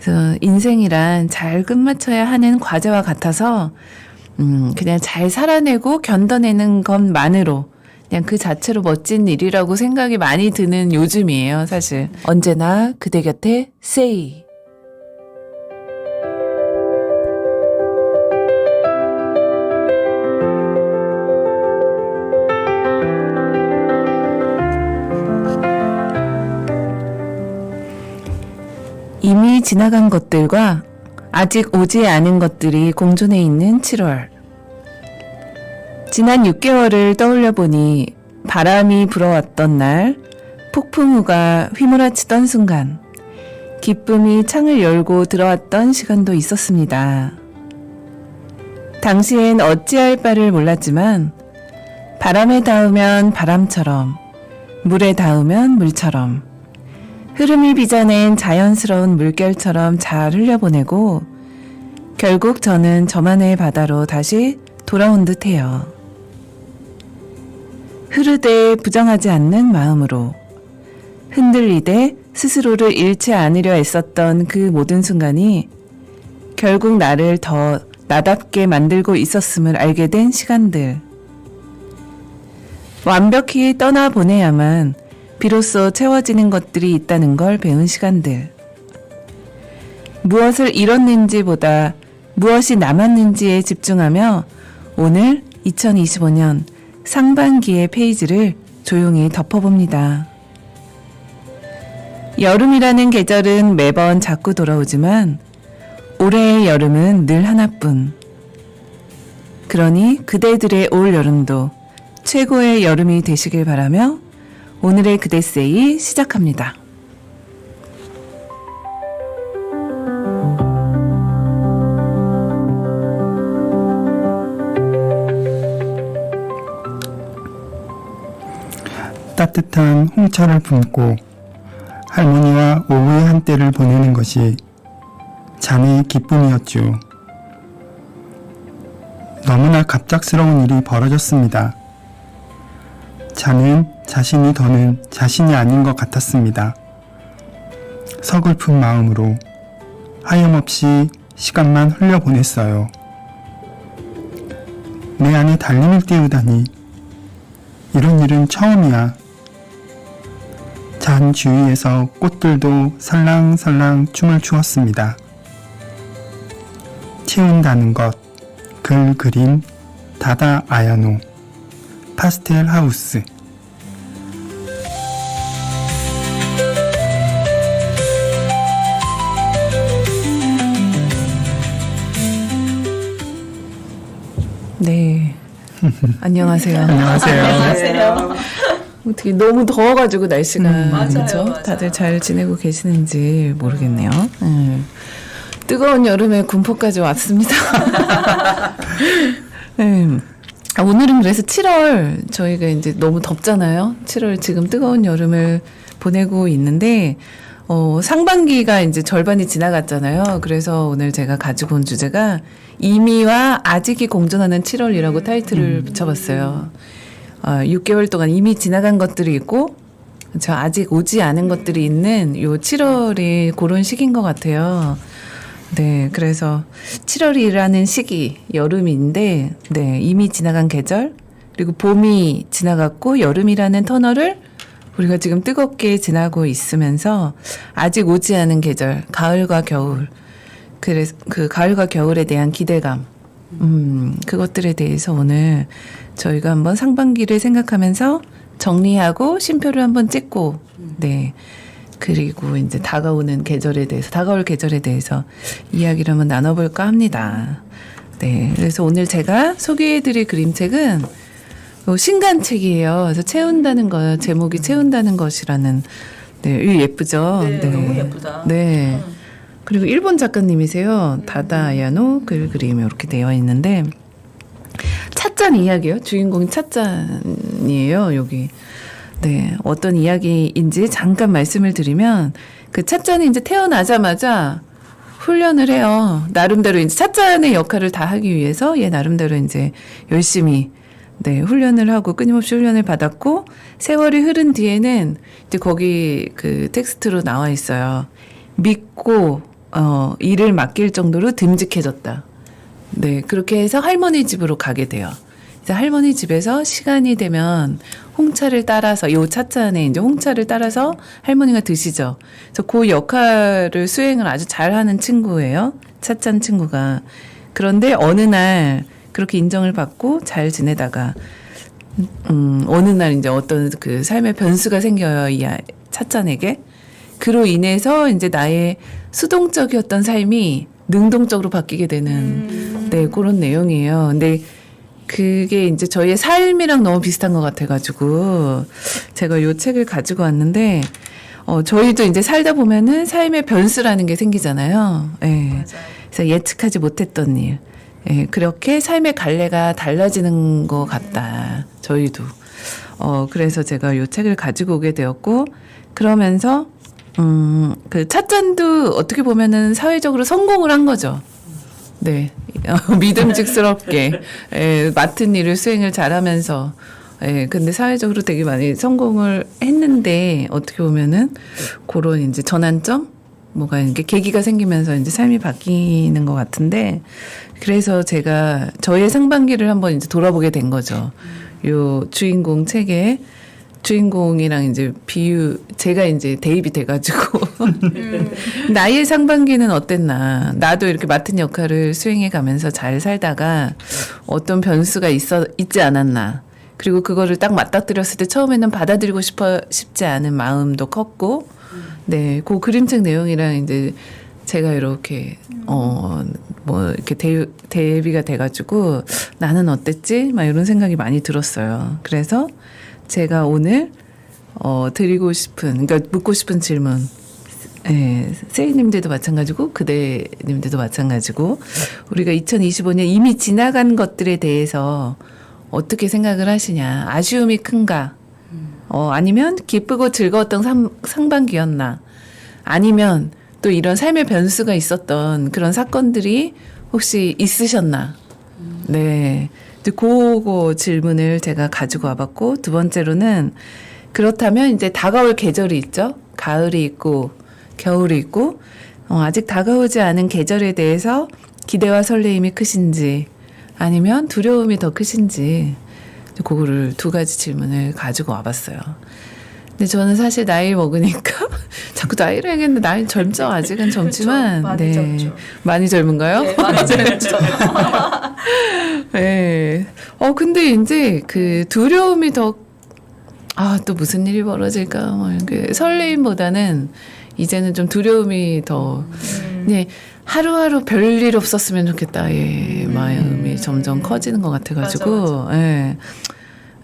그래서 인생이란 잘 끝마쳐야 하는 과제와 같아서 음, 그냥 잘 살아내고 견뎌내는 것만으로 그냥 그 자체로 멋진 일이라고 생각이 많이 드는 요즘이에요, 사실. 언제나 그대 곁에 세이. 지나간 것들과 아직 오지 않은 것들이 공존해 있는 7월. 지난 6개월을 떠올려 보니 바람이 불어왔던 날, 폭풍우가 휘몰아치던 순간, 기쁨이 창을 열고 들어왔던 시간도 있었습니다. 당시엔 어찌할 바를 몰랐지만, 바람에 닿으면 바람처럼, 물에 닿으면 물처럼, 흐름이 빚어낸 자연스러운 물결처럼 잘 흘려보내고 결국 저는 저만의 바다로 다시 돌아온 듯해요. 흐르되 부정하지 않는 마음으로 흔들리되 스스로를 잃지 않으려 애썼던 그 모든 순간이 결국 나를 더 나답게 만들고 있었음을 알게 된 시간들. 완벽히 떠나보내야만 비로소 채워지는 것들이 있다는 걸 배운 시간들. 무엇을 잃었는지보다 무엇이 남았는지에 집중하며 오늘 2025년 상반기의 페이지를 조용히 덮어봅니다. 여름이라는 계절은 매번 자꾸 돌아오지만 올해의 여름은 늘 하나뿐. 그러니 그대들의 올 여름도 최고의 여름이 되시길 바라며 오늘의 그대세이 시작합니다. 따뜻한 홍차를 품고 할머니와 오후의 한때를 보내는 것이 자네의 기쁨이었죠. 너무나 갑작스러운 일이 벌어졌습니다. 자는 자신이 더는 자신이 아닌 것 같았습니다. 서글픈 마음으로 하염없이 시간만 흘려보냈어요. 내 안에 달림을 띄우다니 이런 일은 처음이야. 잔 주위에서 꽃들도 살랑살랑 춤을 추었습니다. 채운다는 것, 글 그림, 다다 아야노, 파스텔 하우스. 안녕하세요. 안녕하세요. 어떻게 너무 더워가지고 날씨가 음, 맞아요, 그렇죠? 맞아요. 다들 잘 지내고 계시는지 모르겠네요. 음. 뜨거운 여름에 군포까지 왔습니다. 음. 아, 오늘은 그래서 7월 저희가 이제 너무 덥잖아요. 7월 지금 뜨거운 여름을 보내고 있는데 어, 상반기가 이제 절반이 지나갔잖아요. 그래서 오늘 제가 가지고 온 주제가 이미와 아직이 공존하는 7월이라고 타이틀을 붙여봤어요. 어, 6개월 동안 이미 지나간 것들이 있고 저 아직 오지 않은 것들이 있는 요 7월이 그런 시기인 것 같아요. 네, 그래서 7월이라는 시기 여름인데 네 이미 지나간 계절 그리고 봄이 지나갔고 여름이라는 터널을 우리가 지금 뜨겁게 지나고 있으면서 아직 오지 않은 계절 가을과 겨울 그래서 그 가을과 겨울에 대한 기대감 음 그것들에 대해서 오늘 저희가 한번 상반기를 생각하면서 정리하고 심표를 한번 찍고 네 그리고 이제 다가오는 계절에 대해서 다가올 계절에 대해서 이야기를 한번 나눠볼까 합니다. 네, 그래서 오늘 제가 소개해드릴 그림책은 어, 신간책이에요. 그래서 채운다는 거 제목이 채운다는 것이라는 네, 이 예쁘죠. 네, 너무 예쁘다. 네. 음. 그리고 일본 작가님이세요. 다다야노 글 그림 이렇게 되어 있는데 찻잔 이야기요. 주인공이 찻잔이에요. 여기. 네. 어떤 이야기인지 잠깐 말씀을 드리면 그 찻잔이 이제 태어나자마자 훈련을 해요. 나름대로 이제 찻잔의 역할을 다 하기 위해서 얘 나름대로 이제 열심히 네, 훈련을 하고 끊임없이 훈련을 받았고 세월이 흐른 뒤에는 이제 거기 그 텍스트로 나와 있어요. 믿고 어, 일을 맡길 정도로 듬직해졌다. 네, 그렇게 해서 할머니 집으로 가게 돼요. 그래서 할머니 집에서 시간이 되면 홍차를 따라서 요 찻잔에 이제 홍차를 따라서 할머니가 드시죠. 그래서 그 역할을 수행을 아주 잘하는 친구예요. 찻잔 친구가. 그런데 어느 날 그렇게 인정을 받고 잘 지내다가 음, 어느 날 이제 어떤 그 삶의 변수가 생겨요. 이 아- 찻잔에게. 그로 인해서 이제 나의 수동적이었던 삶이 능동적으로 바뀌게 되는 네 그런 내용이에요. 근데 그게 이제 저희의 삶이랑 너무 비슷한 것 같아가지고 제가 요 책을 가지고 왔는데 어 저희도 이제 살다 보면은 삶의 변수라는 게 생기잖아요. 예. 그래서 예측하지 못했던 일. 예, 그렇게 삶의 갈래가 달라지는 것 같다. 저희도. 어, 그래서 제가 요 책을 가지고 오게 되었고, 그러면서, 음, 그 찻잔도 어떻게 보면은 사회적으로 성공을 한 거죠. 네. 어, 믿음직스럽게, 예, 맡은 일을 수행을 잘 하면서, 예, 근데 사회적으로 되게 많이 성공을 했는데, 어떻게 보면은, 그런 이제 전환점? 뭐가 이렇게 계기가 생기면서 이제 삶이 바뀌는 것 같은데, 그래서 제가 저의 상반기를 한번 이제 돌아보게 된 거죠. 요 주인공 책에 주인공이랑 이제 비유, 제가 이제 대입이 돼가지고, 나의 상반기는 어땠나. 나도 이렇게 맡은 역할을 수행해 가면서 잘 살다가 어떤 변수가 있어, 있지 않았나. 그리고 그거를 딱 맞닥뜨렸을 때 처음에는 받아들이고 싶어, 싶지 않은 마음도 컸고, 네, 그 그림책 내용이랑 이제 제가 이렇게, 어, 뭐, 이렇게 대, 대비가 돼가지고 나는 어땠지? 막 이런 생각이 많이 들었어요. 그래서 제가 오늘, 어, 드리고 싶은, 그러니까 묻고 싶은 질문. 예, 세이님들도 마찬가지고 그대님들도 마찬가지고 우리가 2025년 이미 지나간 것들에 대해서 어떻게 생각을 하시냐 아쉬움이 큰가 어 아니면 기쁘고 즐거웠던 상, 상반기였나? 아니면 또 이런 삶의 변수가 있었던 그런 사건들이 혹시 있으셨나? 네. 그거 질문을 제가 가지고 와봤고 두 번째로는 그렇다면 이제 다가올 계절이 있죠? 가을이 있고 겨울이 있고 어, 아직 다가오지 않은 계절에 대해서 기대와 설레임이 크신지 아니면 두려움이 더 크신지 그거를 두 가지 질문을 가지고 와봤어요. 근데 저는 사실 나이 먹으니까 자꾸 나이를 얘기했는데 나이 젊죠 아직은 젊지만 그렇죠. 많이 젊죠. 많이 젊은가요? 네, 많이 젊죠. 네. 어, 근데 이제 그 두려움이 더, 아, 또 무슨 일이 벌어질까, 뭐, 이렇게 설레임보다는 이제는 좀 두려움이 더, 음. 네. 하루하루 별일 없었으면 좋겠다. 예, 마음이 점점 커지는 것 같아가지고, 음. 맞아, 예.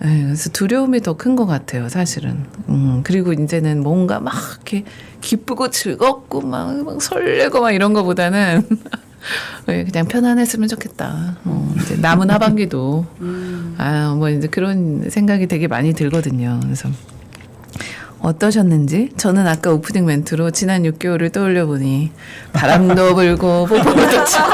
예, 그래서 두려움이 더 큰 것 같아요, 사실은. 음, 그리고 이제는 뭔가 막 이렇게 기쁘고 즐겁고 막, 막 설레고 막 이런 거보다는 예, 그냥 편안했으면 좋겠다. 어, 이제 남은 하반기도 아, 뭐 이제 그런 생각이 되게 많이 들거든요. 그래서 어떠셨는지 저는 아까 오프닝 멘트로 지난 6개월을 떠올려 보니 바람도 불고 뽀뽀도 치고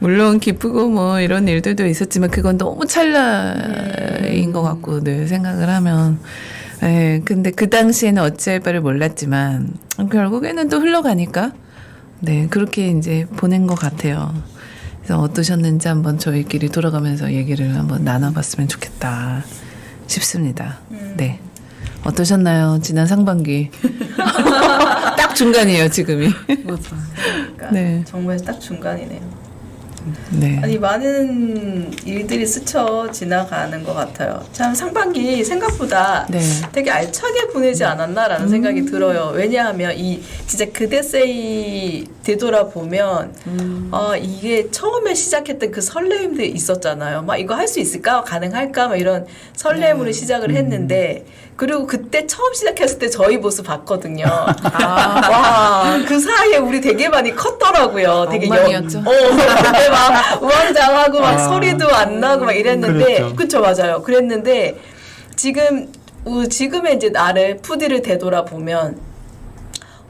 물론 기쁘고 뭐 이런 일들도 있었지만 그건 너무 찰나인 것 같고 늘 생각을 하면 예, 근데 그 당시에는 어찌할 바를 몰랐지만 결국에는 또 흘러가니까 네, 그렇게 이제 보낸 것 같아요. 그래서 어떠셨는지 한번 저희끼리 돌아가면서 얘기를 한번 나눠봤으면 좋겠다 싶습니다. 네. 어떠셨나요? 지난 상반기. 딱 중간이에요, 지금이. 그러니까 네. 정말 딱 중간이네요. 네. 아니 많은 일들이 스쳐 지나가는 것 같아요. 참 상반기 생각보다 네. 되게 알차게 보내지 않았나라는 생각이 들어요. 왜냐하면 이 진짜 그대세이 되돌아보면 아 이게 처음에 시작했던 그 설레임도 있었잖아요. 막 이거 할 수 있을까? 가능할까? 막 이런 설렘으로 시작을 했는데 그리고 그때 처음 시작했을 때 저희 모습 봤거든요. 와, 그 사이에 우리 되게 많이 컸더라고요. 되게 엉망이었죠? 어, 근데 막 우왕좌왕하고 막 아. 소리도 안 나고 막 이랬는데. 그쵸 맞아요. 그랬는데 지금 우- 지금의 이제 나를 푸디를 되돌아보면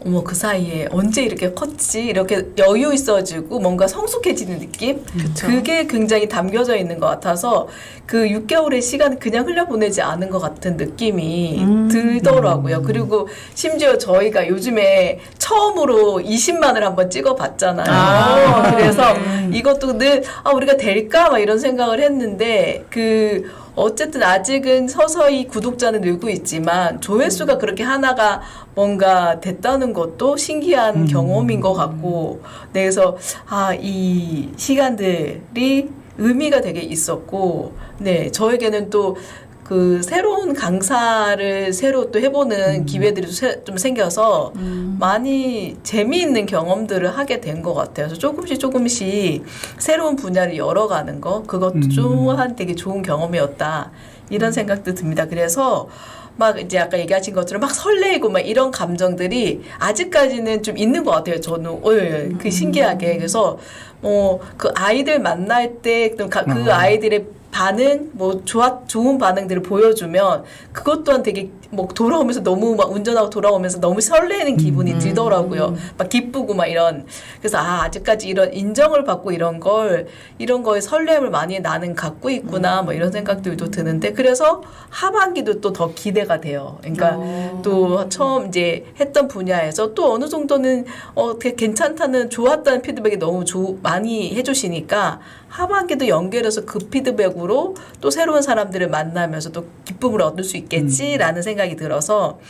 어머 그 사이에 언제 이렇게 컸지 이렇게 여유 있어지고 뭔가 성숙해지는 느낌 그쵸. 그게 굉장히 담겨져 있는 것 같아서 그 6개월의 시간을 그냥 흘려보내지 않은 것 같은 느낌이 음. 들더라고요. 그리고 심지어 저희가 요즘에 처음으로 20만을 한번 찍어봤잖아요. 아. 그래서 네. 이것도 늘 아, 우리가 될까 막 이런 생각을 했는데 그 어쨌든 아직은 서서히 구독자는 늘고 있지만 조회수가 그렇게 하나가 뭔가 됐다는 것도 신기한 음. 경험인 것 같고 네, 그래서 아 이 시간들이 의미가 되게 있었고 네 저에게는 또 그 새로운 강사를 새로 또 해보는 기회들이 세- 좀 생겨서 많이 재미있는 경험들을 하게 된 것 같아요. 그래서 조금씩 조금씩 새로운 분야를 열어가는 거 그것도 음. 또한 되게 좋은 경험이었다 이런 생각도 듭니다. 그래서 막 이제 아까 얘기하신 것처럼 막 설레이고 막 이런 감정들이 아직까지는 좀 있는 것 같아요. 저는 어, 예, 그 신기하게 그래서 뭐그 아이들 만날 때그 그 어. 아이들의 반응 뭐 좋아 좋은 반응들을 보여주면 그것 또한 되게 뭐 돌아오면서 너무 막 운전하고 돌아오면서 너무 설레는 기분이 들더라고요. 막 기쁘고 막 이런 그래서 아 아직까지 이런 인정을 받고 이런 걸 이런 거에 설렘을 많이 나는 갖고 있구나 뭐 이런 생각들도 드는데 그래서 하반기도 또 더 기대가 돼요. 그러니까 어. 또 처음 이제 했던 분야에서 또 어느 정도는 어 되게 괜찮다는 좋았다는 피드백이 너무 조, 많이 해주시니까 하반기도 연결해서 그 피드백으로 또 새로운 사람들을 만나면서 또 기쁨을 얻을 수 있겠지라는 생각이 들어서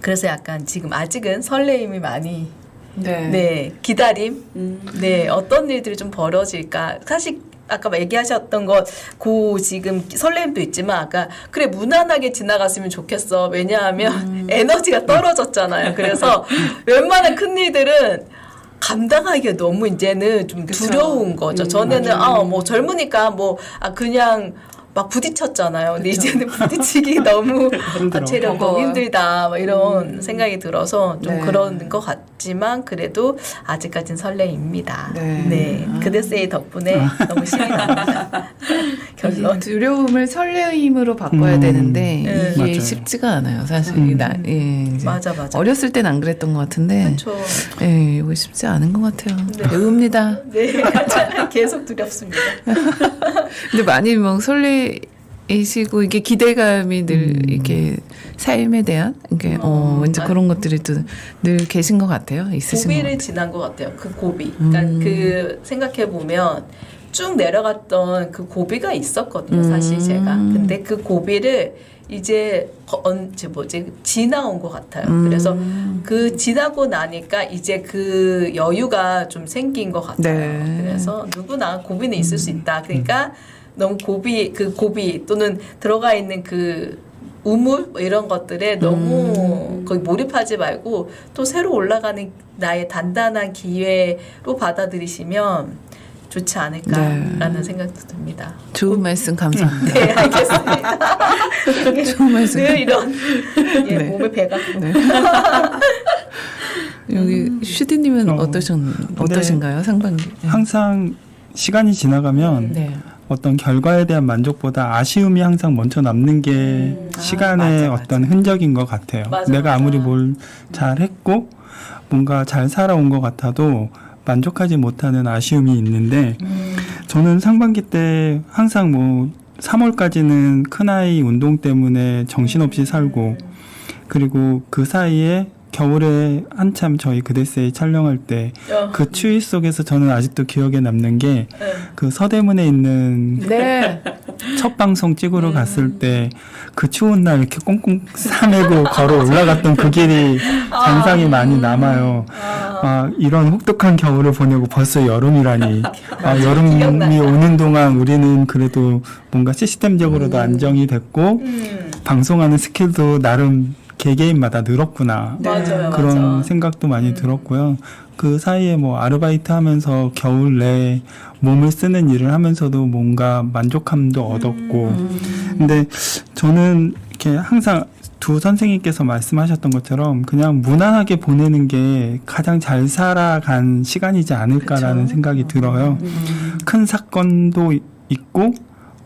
그래서 약간 지금 아직은 설레임이 많이 네. 네 기다림. 음. 네 어떤 일들이 좀 벌어질까? 사실 아까 얘기하셨던 것 고 지금 설렘도 있지만 아까 그래 무난하게 지나갔으면 좋겠어. 왜냐하면 에너지가 떨어졌잖아요. 그래서 웬만한 큰 일들은 감당하기가 너무 이제는 좀 그쵸. 두려운 거죠 음, 전에는 맞아요. 아뭐 젊으니까 뭐 아 그냥 막 부딪혔잖아요. 근데 이제는 부딪히기 너무 힘들어. 아, 체력 너무 버거워요. 힘들다 뭐 이런 생각이 들어서 좀 네. 그런 것 같지만 그래도 아직까진 설레입니다. 네. 네, 아. 그대세이 덕분에 너무 신이 납니다. 결론. 이 두려움을 설레임으로 바꿔야 음. 되는데 네. 이게 맞아요. 쉽지가 않아요. 사실 음. 나 예, 이제 맞아 맞아. 어렸을 땐 안 그랬던 것 같은데 그렇죠. 예, 이거 쉽지 않은 것 같아요. 네. 배웁니다. 네, 계속 두렵습니다. 근데 많이 막 설레 이시고 이게 기대감이 늘 음. 이렇게 삶에 대한 이게 어, 어, 맞- 그런 것들이 또 늘 계신 것 같아요. 있으신 것 고비를 같아요. 지난 것 같아요. 그 고비. 그러니까 음. 그 생각해 보면 쭉 내려갔던 그 고비가 있었거든요. 사실 음. 제가. 근데 그 고비를 이제 거- 언제 뭐지 지나온 것 같아요. 음. 그래서 그 지나고 나니까 이제 그 여유가 좀 생긴 것 같아요. 네. 그래서 누구나 고비는 있을 수 있다. 그러니까 너무 고비 그 고비 또는 들어가 있는 그 우물 뭐 이런 것들에 너무 음. 거기 몰입하지 말고 또 새로 올라가는 나의 단단한 기회로 받아들이시면 좋지 않을까라는 네. 생각도 듭니다. 좋은 말씀 감사합니다. 네, 알겠습니다. 좋은 말씀. 늘 이런 예, 네. 몸에 배가 네. 여기 슈디님은 어. 어떠셨 어떠신가요 상반기? 항상 시간이 지나가면 네. 어떤 결과에 대한 만족보다 아쉬움이 항상 먼저 남는 게 음. 아, 시간의 맞아, 어떤 흔적인 것 같아요. 맞아, 내가 맞아. 아무리 뭘 잘했고 뭔가 잘 살아온 것 같아도 만족하지 못하는 아쉬움이 있는데 음, 저는 상반기 때 항상 뭐 3월까지는 큰아이 운동 때문에 정신없이 살고 그리고 그 사이에 겨울에 한참 저희 그대세이 촬영할 때 어, 그 추위 속에서 저는 아직도 기억에 남는 게 네. 그 서대문에 있는 네. 첫 방송 찍으러 음. 갔을 때 그 추운 날 이렇게 꽁꽁 싸매고 걸어 올라갔던 그 길이 장상이 많이 남아요. 아, 아, 이런 혹독한 겨울을 보내고 벌써 여름이라니. 아, 여름이 기억난다. 오는 동안 우리는 그래도 뭔가 시스템적으로도 안정이 됐고 음, 방송하는 스킬도 나름 개개인마다 늘었구나. 네. 맞아요, 그런 맞아. 생각도 많이 음. 들었고요. 그 사이에 뭐 아르바이트 하면서 겨울 내에 몸을 쓰는 일을 하면서도 뭔가 만족함도 얻었고. 음. 근데 저는 이렇게 항상 두 선생님께서 말씀하셨던 것처럼 그냥 무난하게 보내는 게 가장 잘 살아간 시간이지 않을까라는 그쵸. 생각이 들어요. 음. 큰 사건도 있고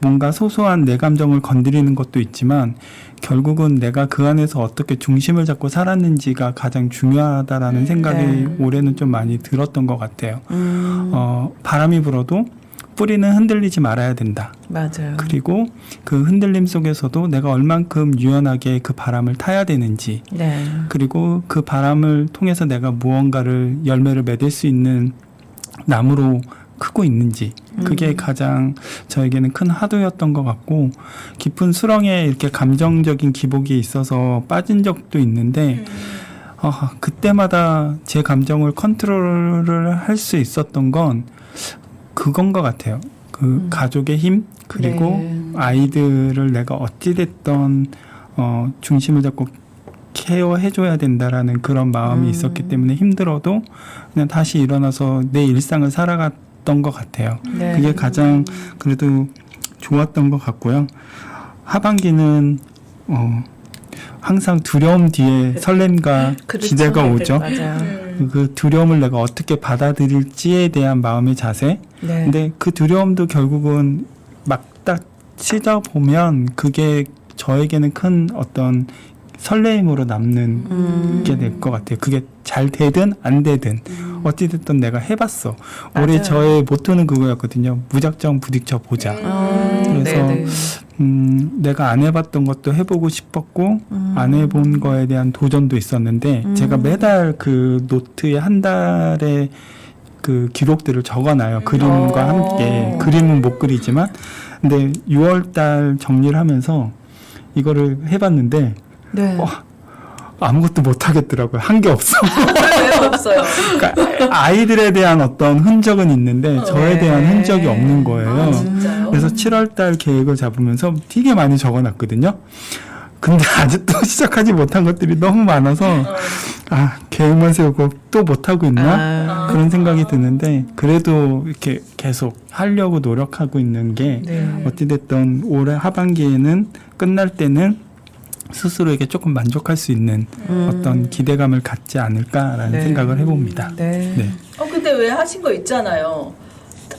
뭔가 소소한 내 감정을 건드리는 것도 있지만 결국은 내가 그 안에서 어떻게 중심을 잡고 살았는지가 가장 중요하다라는 음, 생각이 네. 올해는 좀 많이 들었던 것 같아요. 음, 어, 바람이 불어도 뿌리는 흔들리지 말아야 된다. 맞아요. 그리고 그 흔들림 속에서도 내가 얼만큼 유연하게 그 바람을 타야 되는지 네. 그리고 그 바람을 통해서 내가 무언가를 열매를 맺을 수 있는 나무로 크고 있는지 그게 음. 가장 저에게는 큰 하도였던 것 같고 깊은 수렁에 이렇게 감정적인 기복이 있어서 빠진 적도 있는데 어, 그때마다 제 감정을 컨트롤을 할 수 있었던 건 그건 것 같아요. 그 음. 가족의 힘 그리고 네. 아이들을 내가 어찌 됐던 어, 중심을 잡고 케어해줘야 된다라는 그런 마음이 음. 있었기 때문에 힘들어도 그냥 다시 일어나서 내 일상을 살아갔 던 것 같아요. 네. 그게 가장 그래도 좋았던 것 같고요. 하반기는 어, 항상 두려움 뒤에 설렘과 그렇죠. 기대가 오죠. 맞아요. 음. 그 두려움을 내가 어떻게 받아들일지에 대한 마음의 자세. 네. 근데 그 두려움도 결국은 막딱 치다 보면 그게 저에게는 큰 어떤 설레임으로 남는 음. 게될 것 같아요. 그게 잘 되든 안 되든 어찌됐든 내가 해봤어. 올해 맞아요. 저의 모토는 그거였거든요. 무작정 부딪혀 보자. 음. 어, 그래서 네네. 음, 내가 안 해봤던 것도 해보고 싶었고 음. 안 해본 거에 대한 도전도 있었는데 음. 제가 매달 그 노트에 한 달에 그 기록들을 적어놔요. 그림과 어. 함께 그림은 못 그리지만 근데 6월달 정리를 하면서 이거를 해봤는데 네. 어, 아무것도 못 하겠더라고요. 한 게 없어. 왜 없어요? 그러니까 아이들에 대한 어떤 흔적은 있는데 저에 네. 대한 흔적이 없는 거예요. 아? 그래서 7월달 계획을 잡으면서 되게 많이 적어놨거든요. 근데 아직도 시작하지 못한 것들이 너무 많아서 어. 아 계획만 세우고 또 못하고 있나 아, 그런 생각이 드는데 그래도 이렇게 계속 하려고 노력하고 있는 게 네. 어찌됐든 올해 하반기에는 끝날 때는 스스로에게 조금 만족할 수 있는 음. 어떤 기대감을 갖지 않을까라는 네. 생각을 해봅니다. 네. 네. 어 근데 왜 하신 거 있잖아요.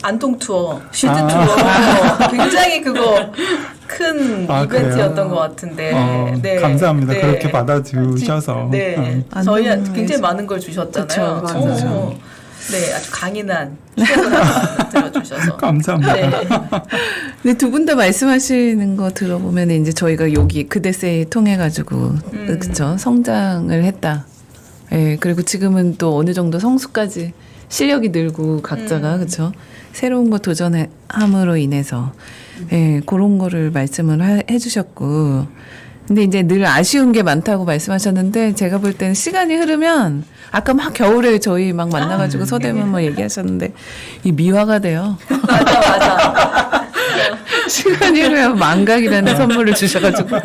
안동 투어, 쉴드 아. 투어, 굉장히 그거 큰 아, 이벤트였던 그래요? 것 같은데. 어, 네. 감사합니다. 네. 그렇게 받아주셔서. 네, 어. 저희한테 안동에서- 굉장히 많은 걸 주셨잖아요. 그쵸, 맞아요. 어, 네, 아주 강인한 들어주셔서. 감사합니다. 네. 근데 두분 다 말씀하시는 거 들어보면 이제 저희가 여기 그대세이 통해 가지고 음. 그쵸 성장을 했다. 예 그리고 지금은 또 어느 정도 성수까지 실력이 늘고 각자가 음. 그쵸 새로운 거 도전함으로 인해서 예 그런 거를 말씀을 하- 해주셨고 근데 이제 늘 아쉬운 게 많다고 말씀하셨는데 제가 볼 때는 시간이 흐르면 아까 막 겨울에 저희 막 만나가지고 서대문 뭐 얘기하셨는데 이 미화가 돼요. 맞아, 맞아. 시간이 흐르면 망각이라는 선물을 주셔가지고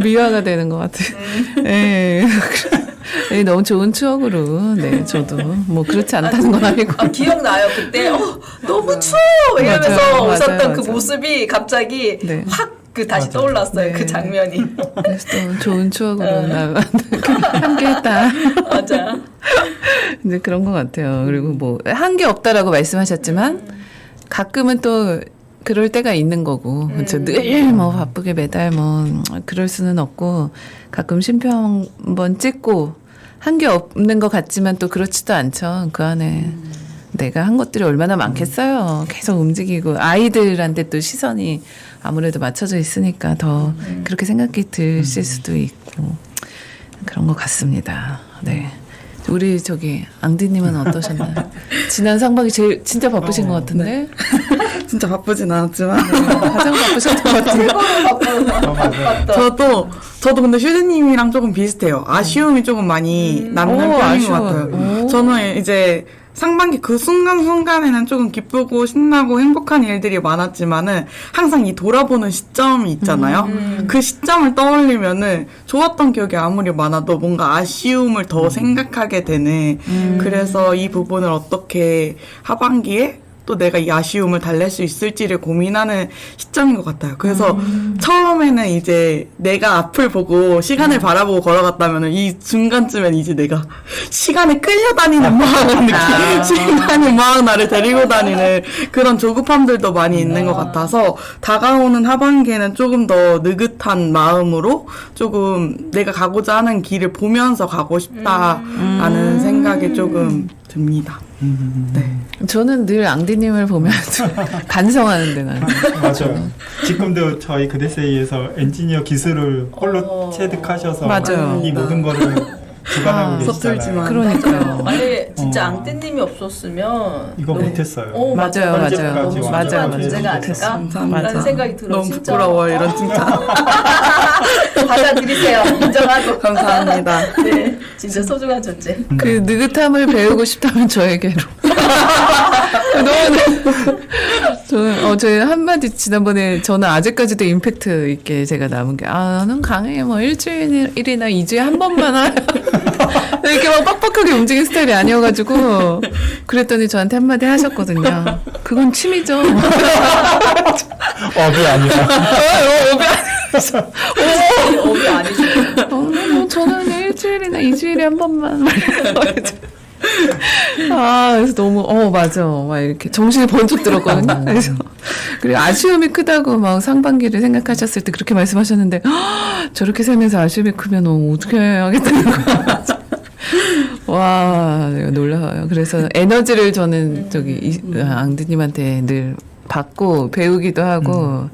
미화가 되는 것 같아요. 예. 네, 너무 좋은 추억으로, 네, 저도 뭐 그렇지 않다는 건 아니고. 아, 기억나요. 그때, 어, 너무 추워! 이러면서 맞아요, 웃었던 맞아요, 그 맞아요. 모습이 갑자기 네. 확 그 다시 맞아요. 떠올랐어요. 네. 그 장면이. 그래서 또 좋은 추억으로 어. 나 함께했다. 맞아. 이제 그런 것 같아요. 그리고 뭐 한 게 없다라고 말씀하셨지만 가끔은 또 그럴 때가 있는 거고 그렇죠. 음. 늘뭐 바쁘게 매달 뭐 그럴 수는 없고 가끔 쉼표 한번 찍고 한 게 없는 것 같지만 또 그렇지도 않죠. 그 안에 내가 한 것들이 얼마나 많겠어요. 계속 움직이고 아이들한테 또 시선이 아무래도 맞춰져 있으니까 더 그렇게 생각이 드실 수도 있고 그런 것 같습니다. 네. 우리 저기 앙디님은 어떠셨나요? 지난 상반기 제일 진짜 바쁘신 것 같은데 진짜 바쁘진 않았지만 가장 바쁘셨던 것. 어, 맞아요. 저도 저도 근데 슈즈님이랑 조금 비슷해요. 아쉬움이 조금 많이 남는 오, 편인. 것 같아요. 오. 저는 이제 상반기 그 순간순간에는 조금 기쁘고 신나고 행복한 일들이 많았지만은 항상 이 돌아보는 시점이 있잖아요. 음. 그 시점을 떠올리면은 좋았던 기억이 아무리 많아도 뭔가 아쉬움을 더 생각하게 되는 음. 그래서 이 부분을 어떻게 하반기에 또 내가 이 아쉬움을 달랠 수 있을지를 고민하는 시점인 것 같아요. 그래서 처음에는 이제 내가 앞을 보고 시간을 바라보고 걸어갔다면 이 중간쯤엔 이제 내가 시간에 끌려다니는 막 느낌, 아. 시간이 막 나를 데리고 다니는 그런 조급함들도 많이 있는 것 같아서 다가오는 하반기에는 조금 더 느긋한 마음으로 조금 내가 가고자 하는 길을 보면서 가고 싶다라는 생각이 조금 듭니다. 네. 저는 늘 앙디님을 보면 반성하는데 나는. 맞아요. 지금도 저희 그대세이에서 엔지니어 기술을 홀로 어. 체득하셔서 맞아요. 이 모든 거를 주관하고 아, 계시잖아요. 그러니까요. 만약에 진짜 어. 앙대님이 없었으면 이거 너무- 못했어요. 어, 맞아요, 맞아요. 맞아요, 맞아요. 문제가. 아닐까? 라는 생각이 들어 너무 진짜. 부끄러워요 이런 칭찬. 받아들이세요. 인정하고. 감사합니다. 네, 진짜 소중한 존재. 그 느긋함을 배우고 싶다면 저에게로. 너무 저는 어 저희 한마디 지난번에 저는 아직까지도 임팩트 있게 제가 남은 게아 나는 강해 뭐 일주일이나 이주에 한 번만 하 이렇게 막 빡빡하게 움직이는 스타일이 아니어가지고 그랬더니 저한테 한마디 하셨거든요. 그건 취미죠. 어, 업이 아니라. 업이 아니죠. 어, 뭐 저는 일주일이나 이주일에 한 번만. 아, 그래서 너무, 어, 맞아. 막 이렇게 정신이 번쩍 들었거든요. 그래서. 그리고 아쉬움이 크다고 막 상반기를 생각하셨을 때 그렇게 말씀하셨는데, "헉, 저렇게 살면서 아쉬움이 크면 어, 어떻게 하겠다는 거야. 와, 내가 놀라워요. 그래서 에너지를 저는 저기, 이- 아, 앙드님한테 늘 받고 배우기도 하고,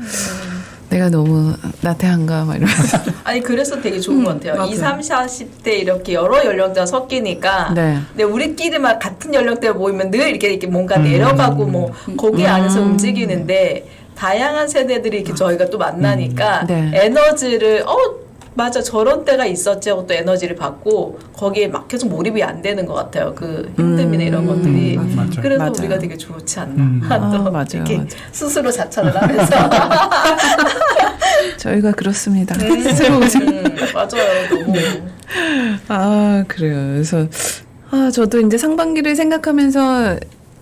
내가 너무 나태한가, 막 이러면서. 아니 그래서 되게 좋은 것 같아요. 맞아요. 20, 30, 40대 이렇게 여러 연령대가 섞이니까 네. 근데 우리끼리만 같은 연령대 모이면 늘 이렇게 이렇게 뭔가 음. 내려가고 뭐 거기 안에서 움직이는데 다양한 세대들이 이렇게 저희가 또 만나니까 음. 네. 에너지를 어 맞아 저런 때가 있었지 하고 또 에너지를 받고 거기에 막 계속 몰입이 안 되는 것 같아요. 그 힘듦이나 이런 것들이 맞아요. 그래서 맞아요. 우리가 되게 좋지 않나 음. 또 아, 맞아요, 이렇게 맞아요. 스스로 자찬을 하면서 저희가 그렇습니다. 음, 맞아요 너무 아, 그래요. 그래서, 아, 저도 이제 상반기를 생각하면서,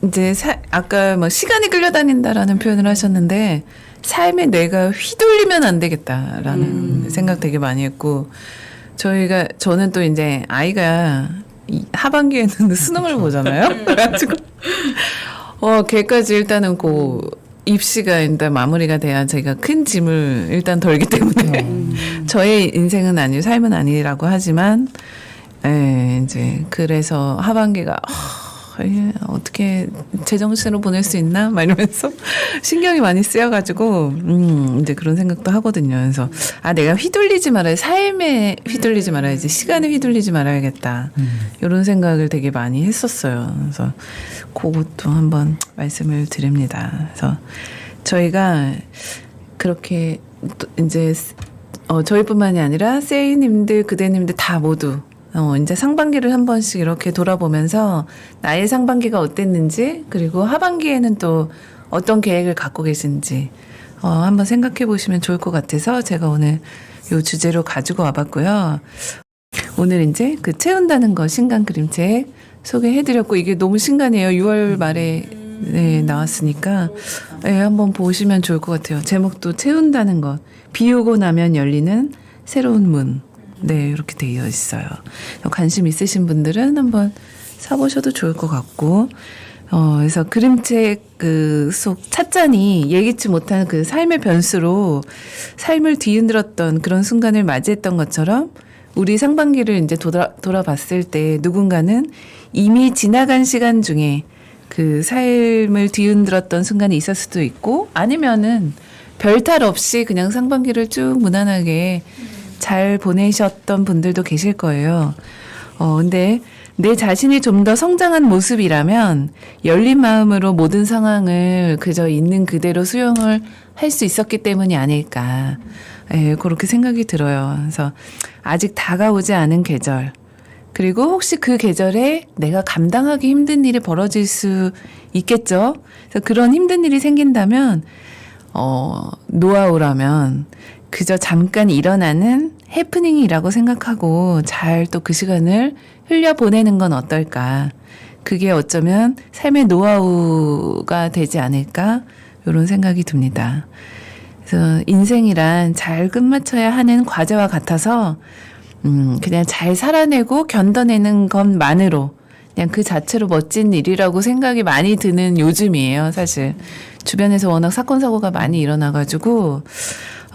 이제, 사, 아까 뭐, 시간이 끌려다닌다라는 표현을 하셨는데, 삶에 내가 휘둘리면 안 되겠다라는 생각 되게 많이 했고, 저희가, 저는 또 이제, 아이가, 이 하반기에는 수능을 보잖아요. 그래가지고, 어, 걔까지 일단은 그, 입시가 일단 마무리가 돼야 저희가 큰 짐을 일단 덜기 때문에. 저의 인생은 아니고 삶은 아니라고 하지만 예, 이제 그래서 하반기가 아, 예, 어떻게 제정신으로 보낼 수 있나? 막 이러면서 신경이 많이 쓰여가지고 음 이제 그런 생각도 하거든요. 그래서 아 내가 휘둘리지 말아야 삶에 휘둘리지 말아야지 시간에 휘둘리지 말아야겠다. 이런 생각을 되게 많이 했었어요. 그래서 그것도 한번 말씀을 드립니다. 그래서 저희가 그렇게 또 이제 어, 저희뿐만이 아니라 세이님들, 그대님들 다 모두 어, 이제 상반기를 한 번씩 이렇게 돌아보면서 나의 상반기가 어땠는지 그리고 하반기에는 또 어떤 계획을 갖고 계신지 어, 한번 생각해 보시면 좋을 것 같아서 제가 오늘 요 주제로 가지고 와봤고요. 오늘 이제 그 채운다는 거 신간 그림책 소개해드렸고 이게 너무 신간이에요. 6월 말에 네, 나왔으니까 네, 한번 보시면 좋을 것 같아요. 제목도 채운다는 것. 비우고 나면 열리는 새로운 문. 네, 이렇게 되어 있어요. 관심 있으신 분들은 한번 사보셔도 좋을 것 같고, 어, 그래서 그림책 그 속 찻잔이 예기치 못한 그 삶의 변수로 삶을 뒤흔들었던 그런 순간을 맞이했던 것처럼 우리 상반기를 이제 돌아, 돌아봤을 때 누군가는 이미 지나간 시간 중에 그 삶을 뒤흔들었던 순간이 있을 수도 있고 아니면은 별 탈 없이 그냥 상반기를 쭉 무난하게 잘 보내셨던 분들도 계실 거예요. 어, 근데 내 자신이 좀 더 성장한 모습이라면 열린 마음으로 모든 상황을 그저 있는 그대로 수용을 할 수 있었기 때문이 아닐까. 예, 그렇게 생각이 들어요. 그래서 아직 다가오지 않은 계절. 그리고 혹시 그 계절에 내가 감당하기 힘든 일이 벌어질 수 있겠죠? 그래서 그런 힘든 일이 생긴다면, 어, 노하우라면 그저 잠깐 일어나는 해프닝이라고 생각하고 잘 또 그 시간을 흘려보내는 건 어떨까. 그게 어쩌면 삶의 노하우가 되지 않을까 이런 생각이 듭니다. 그래서 인생이란 잘 끝마쳐야 하는 과제와 같아서 음, 그냥 잘 살아내고 견뎌내는 것만으로 그냥 그 자체로 멋진 일이라고 생각이 많이 드는 요즘이에요, 사실. 주변에서 워낙 사건, 사고가 많이 일어나가지고,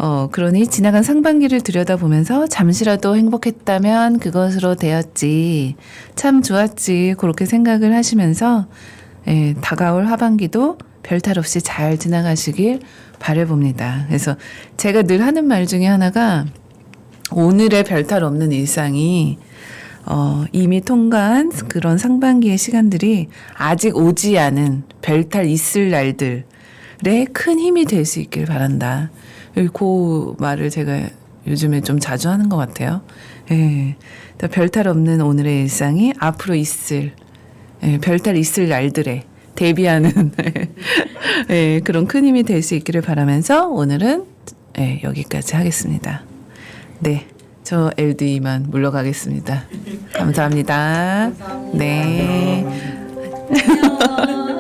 어, 그러니 지나간 상반기를 들여다보면서 잠시라도 행복했다면 그것으로 되었지. 참 좋았지. 그렇게 생각을 하시면서, 예, 다가올 하반기도 별탈 없이 잘 지나가시길 바래봅니다. 그래서 제가 늘 하는 말 중에 하나가 오늘의 별탈 없는 일상이 어, 이미 통과한 그런 상반기의 시간들이 아직 오지 않은 별탈 있을 날들에 큰 힘이 될 수 있길 바란다. 그 말을 제가 요즘에 좀 자주 하는 것 같아요. 예. 별탈 없는 오늘의 일상이 앞으로 있을, 예, 별탈 있을 날들에 대비하는 예, 그런 큰 힘이 될 수 있기를 바라면서 오늘은 예, 여기까지 하겠습니다. 네. 저 LD만 물러가겠습니다. 감사합니다. 네. 안녕.